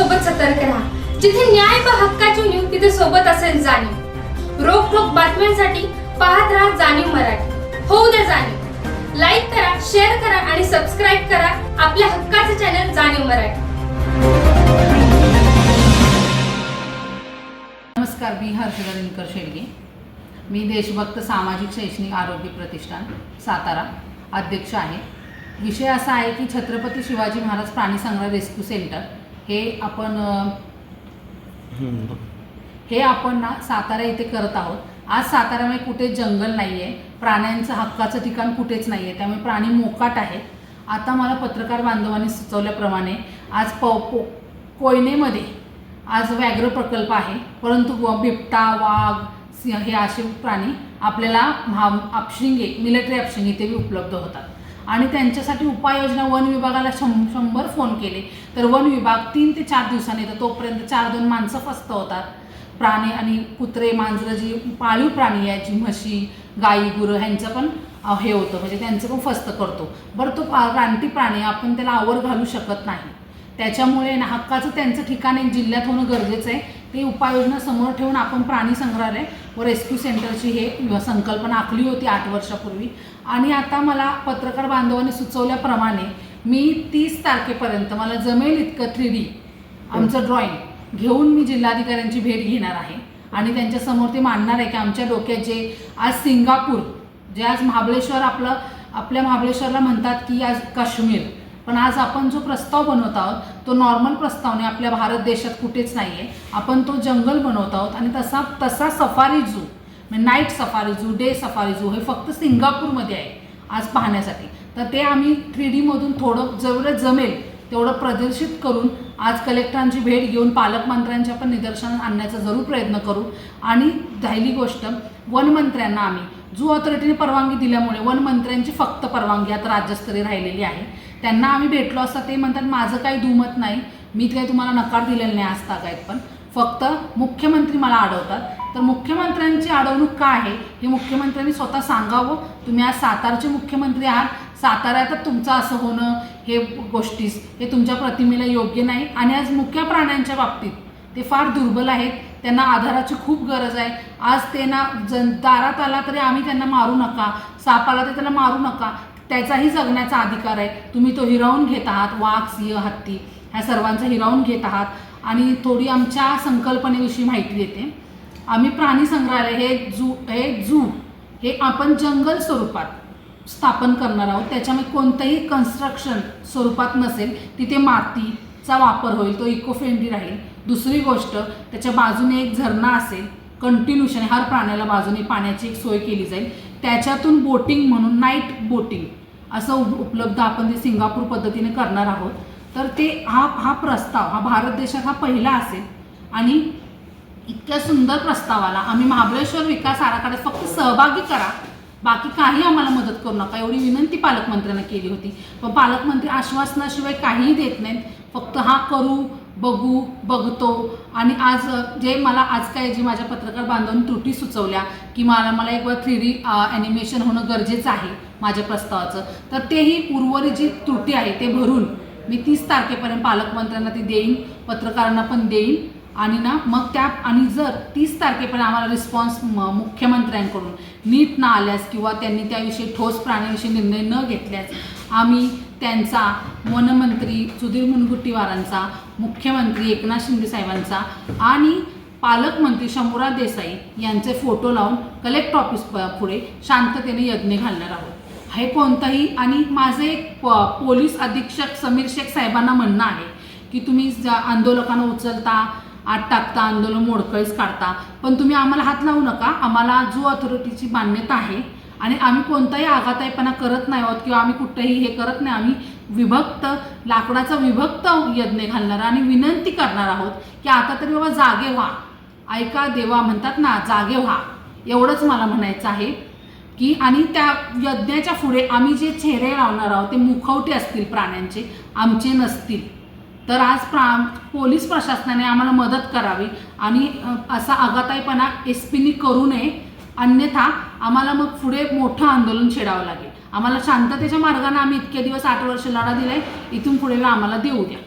सोबत सतर्क राहा. जिथे न्याय व हक्काची न्यूज तिथे सोबत असेल जाणीव. रोख ठोक बातम्यांसाठी पाहत राहा जाणीव मराठी. होऊ द्या जाणीव. लाईक करा शेअर करा आणि सबस्क्राईब करा आपल्या हक्काचे चॅनल जाणीव मराठी. नमस्कार मी हर्षदा दिनकर शेडगे. मी देशभक्त सामाजिक शैक्षणिक आरोग्य प्रतिष्ठान सातारा अध्यक्ष आहे. विषय असा आहे की छत्रपती शिवाजी महाराज प्राणी प्राणीसंग्रह रेस्क्यू सेंटर हे आपण हे आपण ना सातारा इथे करत आहोत. आज साताऱ्यामध्ये कुठे जंगल नाही आहे प्राण्यांचं हक्काचं ठिकाण कुठेच नाही आहे त्यामुळे प्राणी मोकाट आहेत. आता मला पत्रकार बांधवांनी सुचवल्याप्रमाणे आज प पो कोयनेमध्ये आज व्याघ्र प्रकल्प आहे. परंतु व- बिबटा वाघ सिंह हे असे प्राणी आपल्याला महा आपशिंगे मिलिटरी इथे बी उपलब्ध होतात. आणि त्यांच्यासाठी उपाययोजना वन विभागाला शं शंभर फोन केले. तर वन विभाग तीन ते चार दिवसांनी येतं. तोपर्यंत चार दोन माणसं फस्त होतात. प्राणी आणि कुत्रे मांजरं जी पाळीव प्राणी आहेत जी म्हशी गाई गुरं ह्यांचं पण हे होतं. म्हणजे त्यांचं पण फस्त करतो. बरं तो रानटी प्राणी आपण त्याला आवर घालू शकत नाही. त्याच्यामुळे ना हक्काचं त्यांचं ठिकाण एक जिल्ह्यात होणं गरजेचं आहे. ते उपाययोजना समोर ठेवून आपण प्राणी संग्रहालय व रेस्क्यू सेंटरची हे संकल्पना आखली होती आठ वर्षापूर्वी. आणि आता मला पत्रकार बांधवांनी सुचवल्याप्रमाणे मी तीस तारखेपर्यंत मला जमेल इतकं थ्री डी आमचं ड्रॉइंग घेऊन मी जिल्हाधिकाऱ्यांची भेट घेणार आहे. आणि त्यांच्यासमोर ते मांडणार आहे की आमच्या डोक्यात जे आज सिंगापूर जे आज महाबळेश्वर आपलं आपल्या महाबळेश्वरला म्हणतात की आज काश्मीर पण आज आपण जो प्रस्ताव बनवत आहोत तो नॉर्मल प्रस्ताव नाही. आपल्या भारत देशात कुठेच नाही आहे आपण तो जंगल बनवत आहोत आणि तसा तसा सफारी झू म्हणजे night safari zoo day safari zoo हे फक्त सिंगापूरमध्ये आहे आज पाहण्यासाठी. तर ते आम्ही थ्री डीमधून थोडं जेवढं जमेल तेवढं प्रदर्शित करून आज कलेक्टरांची भेट घेऊन पालकमंत्र्यांच्या पण निदर्शनात आणण्याचा जरूर प्रयत्न करू. आणि राहिली गोष्ट वनमंत्र्यांना आम्ही जू ऑथॉरिटीने परवानगी दिल्यामुळे वनमंत्र्यांची फक्त परवानगी आता राज्यस्तरीय राहिलेली आहे. त्यांना आम्ही भेटलो असता ते म्हणतात माझं काही दुमत नाही. मी काही तुम्हाला नकार दिलेला नाही आज तागायत पण. फक्त मुख्यमंत्री मला अडवतात. तर मुख्यमंत्र्यांची अडवणूक काय आहे? हे मुख्यमंत्र्यांनी स्वतः सांगावं. तुम्ही आज सातारचे मुख्यमंत्री आहात. साताऱ्यातच तुमचं असं होणं हे गोष्टीस हे तुमच्या प्रतिमेला योग्य नाही. आणि आज मुख्य प्राण्यांच्या बाबतीत ते फार दुर्बल आहेत. त्यांना आधाराची खूप गरज आहे. आज ते ना जन दारात आला तरी आम्ही त्यांना मारू नका. साप आला तर त्याला मारू नका. त्याचाही जगण्याचा अधिकार आहे. तुम्ही तो हिरावून घेत आहात वाघ सिंह हत्ती ह्या सर्वांचा हिरावून घेत आहात. आणि थोडी आमच्या संकल्पनेविषयी माहिती देते. आम्ही प्राणी संग्रहालय हे जू हे जू हे आपण जंगल स्वरूपात स्थापन करणार आहोत. त्याच्यामध्ये कोणतंही कन्स्ट्रक्शन स्वरूपात नसेल तिथे मातीचा वापर होईल तो इको फ्रेंडली राहील. दुसरी गोष्ट त्याच्या बाजूने एक झरणा असेल कंटिन्युशन हर प्राण्याला बाजूने पाण्याची एक सोय केली जाईल. त्याच्यातून बोटिंग म्हणून नाईट बोटिंग असं उप- उपलब्ध आपण ते सिंगापूर पद्धतीने करणार आहोत तर ते हा हा प्रस्ताव हा भारत देशात हा पहिला असेल. आणि इतक्या सुंदर प्रस्तावाला आम्ही महाबळेश्वर विकास आराखड्यात फक्त सहभागी करा. बाकी काही आम्हाला मदत करू नका. एवढी विनंती पालकमंत्र्यांना केली होती. पण पालकमंत्री आश्वासनाशिवाय काहीही देत नाहीत. फक्त हा करू बघू बघतो. आणि आज जे मला आज काय जे माझ्या पत्रकार बांधवांनी त्रुटी सुचवल्या की मला मला एक वेळ थ्री डी ॲनिमेशन होणं गरजेचं आहे. माझ्या प्रस्तावाचं. तर तेही उर्वरित जी त्रुटी आहे ते भरून मी तीस तारखेपर्यंत पालकमंत्र्यांना ती देईन पत्रकारांना पण देईन आणि ना मग त्या आणि जर तीस तारखेपर्यंत आम्हाला रिस्पॉन्स मुख्यमंत्र्यांकडून नीट न आल्यास किंवा त्यांनी त्याविषयी ठोस प्राण्याविषयी निर्णय न घेतल्यास आम्ही त्यांचा वनमंत्री सुधीर मुनगुट्टीवारांचा मुख्यमंत्री एकनाथ शिंदे साहेबांचा आणि पालकमंत्री शंभूराज देसाई यांचे फोटो लावून कलेक्टर ऑफिस पुढे शांततेने यज्ञ घालणार आहोत. हे कोणतंही आणि माझे एक प- पोलीस अधीक्षक समीर शेख साहेबांना म्हणणं आहे की तुम्ही ज्या आंदोलकांना उचलता आत टाकता आंदोलन मोडकळीस काढता पण तुम्ही आम्हाला हात लावू नका. आम्हाला जो अथॉरिटीची मान्यता आहे आणि आम्ही कोणताही आघाताईपणा करत नाही आहोत किंवा आम्ही कुठेही हे करत नाही आम्ही विभक्त लाकडाचा विभक्त यज्ञ घालणार आणि विनंती करणार आहोत की आता तरी बाबा जागे व्हा. ऐका देवा म्हणतात ना जागे व्हा. एवढंच मला म्हणायचं आहे. की आणि त्या यज्ञाच्या पुढे आम्ही जे चेहरे लावणार आहोत ते मुखवटे असतील प्राण्यांचे आमचे नसतील. तर आज प्रा पोलीस प्रशासनाने आम्हाला मदत करावी आणि असा आघाताईपणा एस पीनी करू नये. अन्यथा आम्हाला मग पुढे मोठं आंदोलन छेडावं लागेल. आम्हाला शांततेच्या मार्गाने आम्ही इतके दिवस आठ वर्ष लढा दिलाय इथून पुढे आम्हाला देऊ द्या.